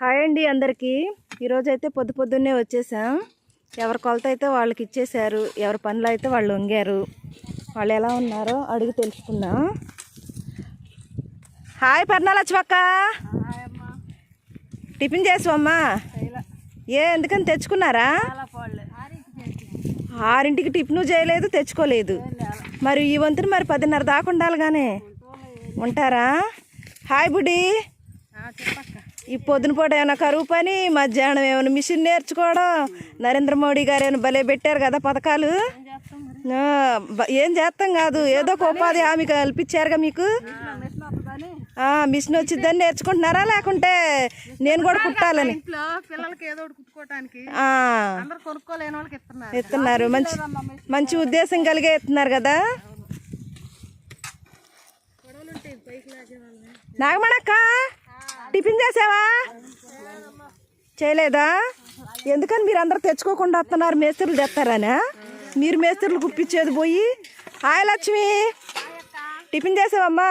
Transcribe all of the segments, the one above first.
Hi అండి అందరికీ. ఈరోజు అయితే పొద్దు పొద్దున్నే వచ్చేసాం. ఎవరి కొలత అయితే వాళ్ళకి ఇచ్చేశారు ఎవరి పనులు అయితే వాళ్ళు వంగారు వాళ్ళు ఎలా ఉన్నారో అడిగి తెలుసుకుందాం. Hi పర్ణాలచ్చవక్క tiffin చేసావమ్మా? ఏ ఎందుకని తెచ్చుకున్నారా? ఆరింటికి టిఫిన్ చేయలేదు తెచ్చుకోలేదు. మరి ఈ వంతుని మరి పదిన్నర దాకా ఉండాలి కానీ ఉంటారా? హాయ్ బుడి ఈ పొద్దున పూట ఏమైనా కరువు పని మధ్యాహ్నం ఏమైనా మిషన్ నేర్చుకోవడం నరేంద్ర మోడీ గారు ఏమైనా భలే పెట్టారు కదా పథకాలు? ఏం చేస్తాం కాదు ఏదో ఒక ఉపాధి హామీ కల్పించారుగా మీకు? మిషన్ వచ్చిద్దని నేర్చుకుంటున్నారా లేకుంటే నేను కూడా కుట్టాలని? ఇస్తున్నారు. మంచి మంచి ఉద్దేశం కలిగే ఇస్తున్నారు కదా? నాగమణక్క టిఫిన్ చేసావా? చేయలేదా? ఎందుకని మీరు అందరు తెచ్చుకోకుండా వస్తున్నారు మేస్త్రులు తెస్తారనా? మీరు మేస్త్రులు గుప్పించేది పోయి. హాయ్ లక్ష్మి. టిఫిన్ చేసావమ్మా?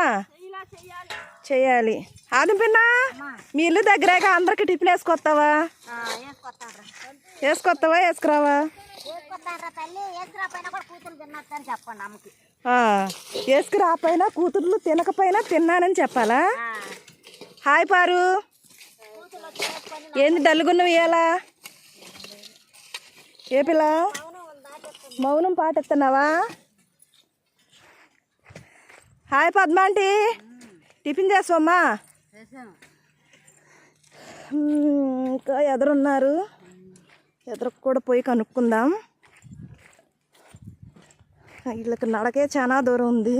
చేయాలి. ఆది పిన్న మీ ఇల్లు దగ్గరేక అందరికి టిఫిన్ వేసుకొస్తావా? వేసుకొస్తావా వేసుకురావా? ఆ, వేసుకురాపోయినా కూతుర్లు తినకపోయినా తిన్నానని చెప్పాలా? హాయ్ పారు. ఏంది డల్గున్నవి ఇవాళ ఏ పిల్ల? మౌనం పాటిస్తున్నావా హాయ్ పద్మ ఆంటీ. టిఫిన్ చేసావమ్మా ఇంకా ఎదురున్నారు. ఎదురుకు కూడా పోయి కనుక్కుందాం. వీళ్ళకి నడకే చాలా దూరం ఉంది.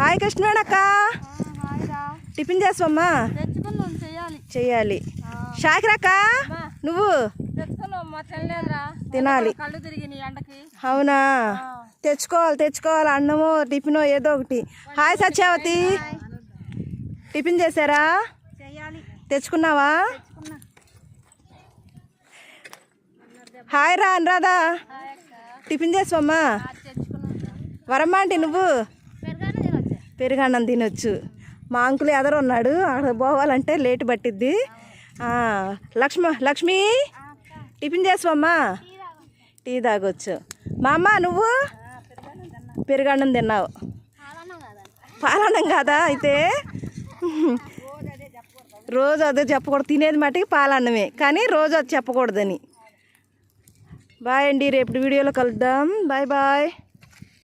హాయ్ కృష్ణవేణక్క టిఫిన్ తెచ్చుకున్నాం చెయ్యాలి. షాకిరక్క నువ్వు? తినాలి. అవునా? తెచ్చుకోవాలి తెచ్చుకోవాలి. అన్నమో టిఫినో ఏదో ఒకటి. హాయ్ సత్యావతి. టిఫిన్ చేశారా? తెచ్చుకున్నావా? హాయ్ రా అనురాధా. టిఫిన్ తెచ్చుకున్నాం వరమ్మా ఆంటీ నువ్వు? పెరుగన్నం తినొచ్చు. మా అంకుల్ ఎదరు ఉన్నాడు. అక్కడ పోవాలంటే లేట్ పట్టిద్ది. లక్ష్మ లక్ష్మి టిఫిన్ చేసావమ్మా టీ తాగొచ్చు. మా అమ్మ నువ్వు? పెరుగన్నం తిన్నావు. పాలన్నం కాదా అయితే? రోజు అదే చెప్పకూడదు. తినేది మట్టికి పాలన్నమే. కానీ రోజు అది చెప్పకూడదని. బాయ్ అండి. రేపు వీడియోలో కలుద్దాం. Bye bye.